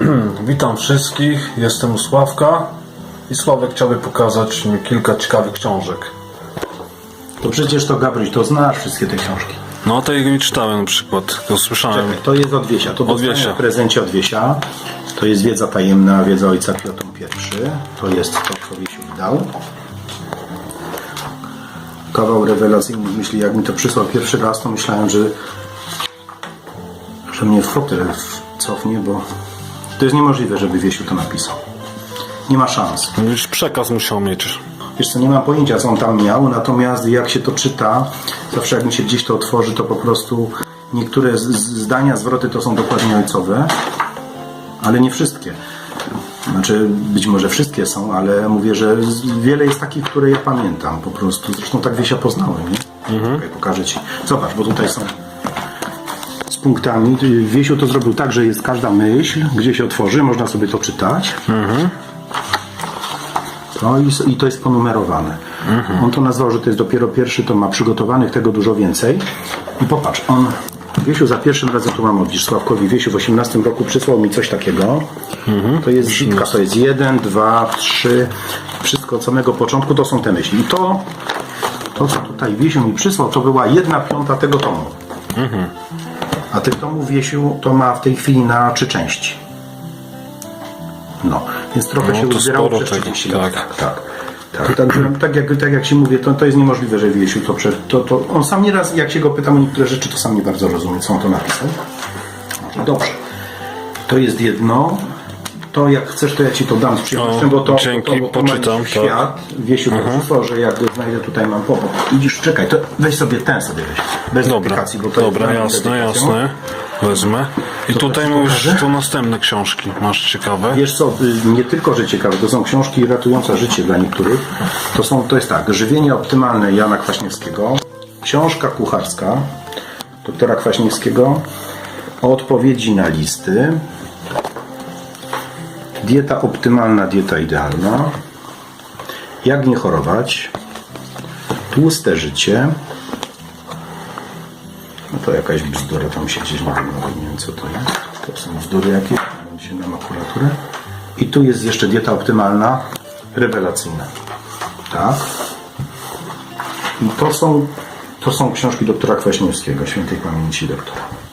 Witam wszystkich, jestem u Sławka i Sławek chciałby pokazać mi kilka ciekawych książek. To przecież to Gabryś, to znasz wszystkie te książki. No tej nie czytałem na przykład, to słyszałem. To jest od Wiesia. To Od dostałem Wiesia. w prezencie od Wiesia. To jest wiedza tajemna, wiedza ojca Piotra I. To jest to, co Wiesiu dał. Kawał rewelacyjnych myśli. Jak mi to przysłał pierwszy raz, to myślałem, że, że mnie w fotel cofnie, bo to jest niemożliwe, żeby Wiesiu to napisał. Nie ma szans. Już przekaz musiał mieć. Wiesz co, nie mam pojęcia, co on tam miał, natomiast jak się to czyta, zawsze jak mi się gdzieś to otworzy, to po prostu niektóre zdania, zwroty to są dokładnie ojcowe, ale nie wszystkie. Znaczy, być może wszystkie są, ale mówię, że wiele jest takich, które ja pamiętam po prostu. Zresztą tak Wiesia poznałem, nie? Czekaj, pokażę Ci. Zobacz, bo tutaj są z punktami. Wiesiu to zrobił tak, że jest każda myśl, gdzie się otworzy, można sobie to czytać. No i, i to jest ponumerowane. On to nazwał, że to jest dopiero pierwszy, to ma przygotowanych tego dużo więcej. I popatrz, on Wiesiu za pierwszym razem tu mam odlisz Sławkowi Wiesiu w 18 roku przysłał mi coś takiego. To jest zitka, to jest jeden, dwa, trzy, wszystko od samego początku to są te myśli. I to, to co tutaj Wiesiu mi przysłał, to była jedna piąta tego tomu. A tych tomów Wiesiu to ma w tej chwili na trzy części. No, więc trochę No, się uzbierało przez tego, 30 lat. tak. Tak, tak. Tak, tak, że- tak, jak, tak jak się mówię, to, to jest niemożliwe, że Wiesiu to, prze, to, to On sam nieraz, jak się go pytam o niektóre rzeczy, to sam nie bardzo rozumie, co on to napisał. Dobrze. To jest jedno. To jak chcesz, to ja Ci to dam z przyjemnością, O, bo to, dzięki, to, bo to poczytam, tak. świat. Wiesiu to przysłał, że jak go znajdę, tutaj mam powód. Widzisz, czekaj, to weź sobie ten sobie weź. Bez Dobra, bo to dobra, jest jasne, dedykacją. jasne. Wezmę. I To tutaj mówisz, pokażę? tu następne książki masz ciekawe. Wiesz co, y, nie tylko, że ciekawe, to są książki ratujące życie dla niektórych. To, są, to jest tak, Żywienie optymalne Jana Kwaśniewskiego, książka kucharska doktora Kwaśniewskiego, odpowiedzi na listy, dieta optymalna, dieta idealna, jak nie chorować, tłuste życie, no to jakaś bzdura tam się gdzieś nie wiem, nawet nie wiem co to jest. To są bzdury jakieś, się na makulaturę. I tu jest jeszcze dieta optymalna, rewelacyjna. Tak. I to są, to są książki doktora Kwaśniewskiego, świętej pamięci doktora.